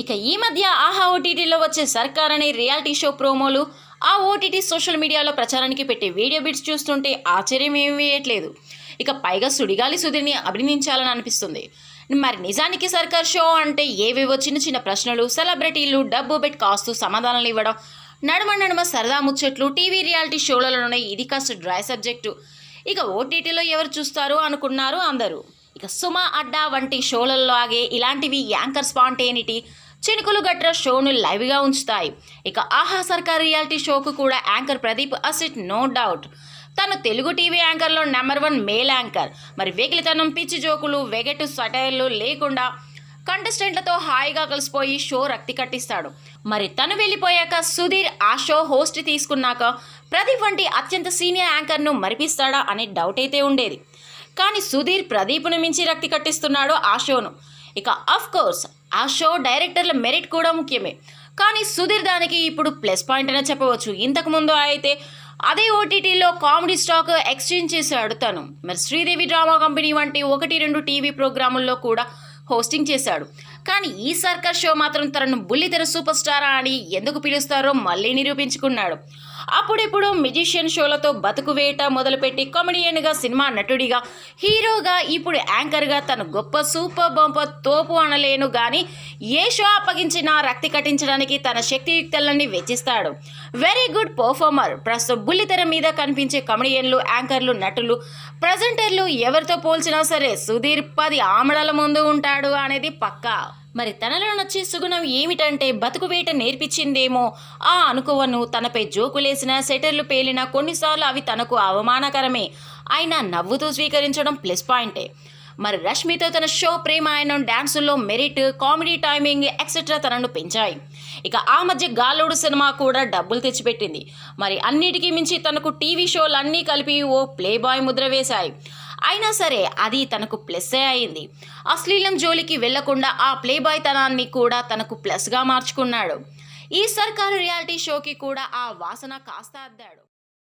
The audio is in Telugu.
ఇక ఈ మధ్య ఆహా ఓటీటీలో వచ్చే సర్కార్ అనే రియాలిటీ షో ప్రోమోలు ఆ ఓటీటీ సోషల్ మీడియాలో ప్రచారానికి పెట్టే వీడియో బిట్స్ చూస్తుంటే ఆశ్చర్యం ఏమి వేయట్లేదు. ఇక పైగా సుడిగాలి సుధీర్ని అభినందించాలని అనిపిస్తుంది. మరి నిజానికి సర్కార్ షో అంటే ఏవేవో చిన్న చిన్న ప్రశ్నలు సెలబ్రిటీలు డబ్బు బెట్ కాస్తూ సమాధానాలు ఇవ్వడం నడుమ నడుమ సరదా ముచ్చట్లు టీవీ రియాలిటీ షోలలోనే ఇది కాస్త డ్రై సబ్జెక్టు. ఇక ఓటీటీలో ఎవరు చూస్తారు అనుకున్నారు అందరూ. ఇక సుమ అడ్డా వంటి షోలలో ఆగే ఇలాంటివి యాంకర్ స్పాంటేనిటీ చినుకులు గట్ర షోను లైవ్గా ఉంచుతాయి. ఇక ఆహా సర్కార్ రియాలిటీ షోకు కూడా anchor Pradeep asset no doubt. తను తెలుగు టీవీ యాంకర్లో నెంబర్ వన్ మేల్ యాంకర్. మరి వెకిలితనం పిచ్చి జోకులు వెగటు సటైర్లు లేకుండా కంటెస్టెంట్లతో హాయిగా కలిసిపోయి షో రక్తి కట్టిస్తాడు. మరి తను వెళ్ళిపోయాక సుధీర్ ఆ షో హోస్ట్ తీసుకున్నాక ప్రదీప్ వంటి అత్యంత సీనియర్ యాంకర్ను మరిపిస్తాడా అనే డౌట్ అయితే ఉండేది. కానీ సుధీర్ ప్రదీప్ను మించి రక్తి కట్టిస్తున్నాడు ఆ షోను. ఇక అఫ్ కోర్స్ ఆ షో డైరెక్టర్ల మెరిట్ కూడా ముఖ్యమే. కానీ సుధీర్ దానికి ఇప్పుడు ప్లస్ పాయింట్ అనే చెప్పవచ్చు. ఇంతకుముందు అయితే అదే ఓటీటీలో కామెడీ స్టాక్ ఎక్స్చేంజ్ చేశాడు తను మరి శ్రీదేవి డ్రామా కంపెనీ వంటి ఒకటి రెండు టీవీ ప్రోగ్రాముల్లో కూడా హోస్టింగ్ చేశాడు. కానీ ఈ సర్కస్ షో మాత్రం తనను బుల్లితెర సూపర్ స్టారా అని ఎందుకు పిలుస్తారో మళ్ళీ నిరూపించుకున్నాడు. అప్పుడిప్పుడు మ్యూజిషియన్ షోలతో బతుకు వేట మొదలుపెట్టి కామెడియన్గా సినిమా నటుడిగా హీరోగా ఇప్పుడు యాంకర్గా తను గొప్ప సూపర్ బొంప తోపు అనలేను కానీ ఏ షో అప్పగించినా రక్తి కట్టించడానికి తన శక్తియుక్తలన్నీ వెచ్చిస్తాడు. Very good performer. ప్రస్తుతం బుల్లితెర మీద కనిపించే కమెడియన్లు యాంకర్లు నటులు ప్రజెంటర్లు ఎవరితో పోల్చినా సరే సుధీర్ పది ఆమడల ముందు ఉంటాడు అనేది పక్కా. మరి తనలో నచ్చే సుగుణం ఏమిటంటే బతుకు వేట నేర్పించిందేమో? ఆ అనుకోవను తనపై జోకులేసిన సెటర్లు పేలిన కొన్నిసార్లు అవి తనకు అవమానకరమే. అయినా నవ్వుతూ స్వీకరించడం ప్లస్ పాయింటే. మరి రష్మితో తన షో ప్రేమాయణం డ్యాన్సుల్లో మెరిట్ కామెడీ టైమింగ్ ఎక్సెట్రా తనను పెంచాయి. ఇక ఆ మధ్య గాలోడు సినిమా కూడా డబ్బులు తెచ్చిపెట్టింది. మరి అన్నిటికీ మించి తనకు టీవీ షోలు అన్నీ కలిపి ఓ ప్లే బాయ్ ముద్ర వేశాయి. అయినా సరే అది తనకు ప్లస్సే అయింది. అశ్లీలం జోలికి వెళ్ళకుండా ఆ ప్లే బాయ్ తనాన్ని కూడా తనకు ప్లస్గా మార్చుకున్నాడు. ఈ సర్కారు రియాలిటీ షోకి కూడా ఆ వాసన కాస్త అద్దాడు.